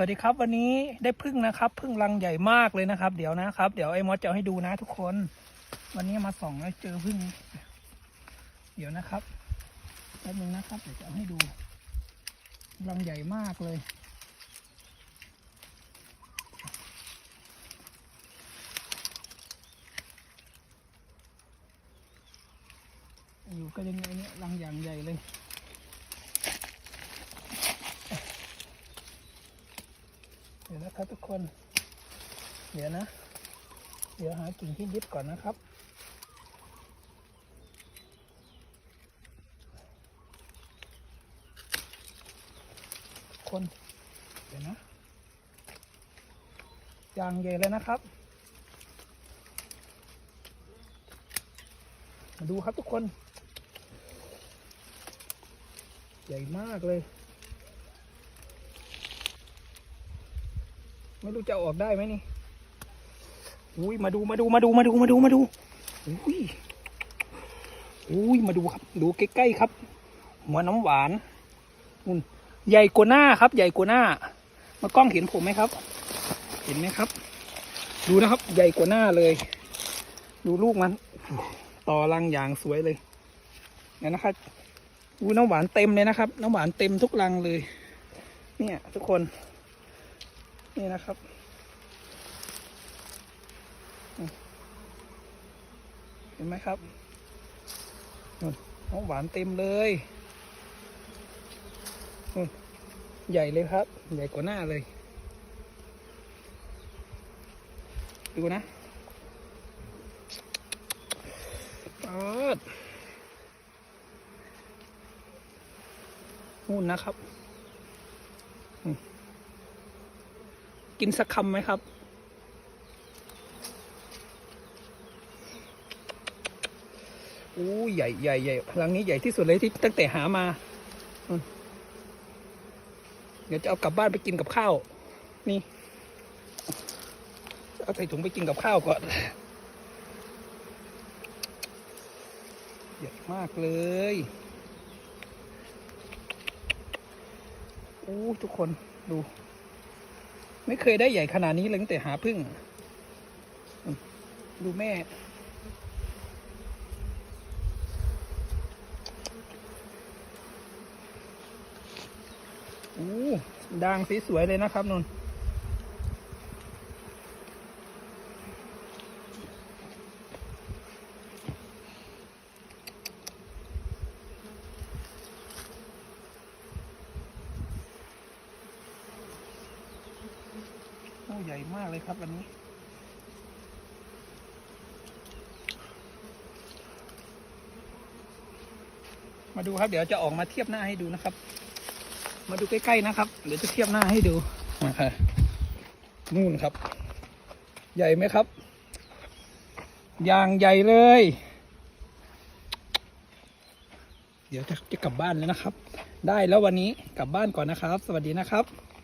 สวัสดีครับวันนี้ได้พึ่งนะครับพึ่งรังใหญ่มากเลยนะครับ เดี๋ยวนะครับ เดี๋ยวไอ้มอสจะเอาให้ดูนะทุกคน วันนี้มาส่องแล้วเจอพึ่ง เดี๋ยวนะครับแป๊บนึงนะครับเดี๋ยวจะให้ดูรังใหญ่มากเลย อยู่กันยังไงเนี่ยรังอย่างใหญ่เลย เดี๋ยว นะครับทุกคน เดี๋ยวนะ เดี๋ยวหากิ่งที่ยึดก่อนนะครับ คน เดี๋ยวนะยางใหญ่เลยนะครับ มาดูครับทุกคน ใหญ่มากเลย ไม่รู้จะออกได้ไหมนี่อุ้ยมาดูมาดูมาดูมาดูมาดูมาดูอุ้ยอุ้ยมาดูครับ ดูใกล้ๆครับ หัวน้ำหวานนุ่นใหญ่กว่าหน้าครับ ใหญ่กว่าหน้ามากล้องเห็นผมไหมครับ เห็นไหมครับ ดูนะครับ ใหญ่กว่าหน้าเลย ดูลูกมัน ต่อรังอย่างสวยเลยเนี่ยนะครับดูน้ำหวานเต็มเลยนะครับ น้ำหวานเต็มทุกรังเลย เนี่ย ทุกคน นี่นะครับ เห็นไหมครับนู่นน้องหวานเต็มเลยนู่นใหญ่เลยครับ ใหญ่กว่าหน้าเลย ดูนะปาดนู่นนะครับ กินสักคำไหมครับ อู้ใหญ่ใหญ่ใหญ่รังนี้ใหญ่ที่สุดเลยที่ตั้งแต่หามา เดี๋ยวจะเอากลับบ้านไปกินกับข้าว นี่ เอาใส่ถุงไปกินกับข้าวก่อนใหญ่มากเลยอู้ทุกคนดู ไม่เคยได้ใหญ่ขนาดนี้เลยตั้งแต่หาพึ่ง ดูแม่ อู้ด่างสีสวยเลยนะครับนนโใหญ่มากเลยครับวันนี้ มาดูครับเดี๋ยวจะออกมาเทียบหน้าให้ดูนะครับ มาดูใกล้ๆนะครับ เดี๋ยวจะเทียบหน้าให้ดูมาค่ะนู่นครับ ใหญ่ไหมครับอย่างใหญ่เลย เดี๋ยวจะจะกลับบ้านแล้วนะครับ ได้แล้ววันนี้กลับบ้านก่อนนะครับ สวัสดีนะครับ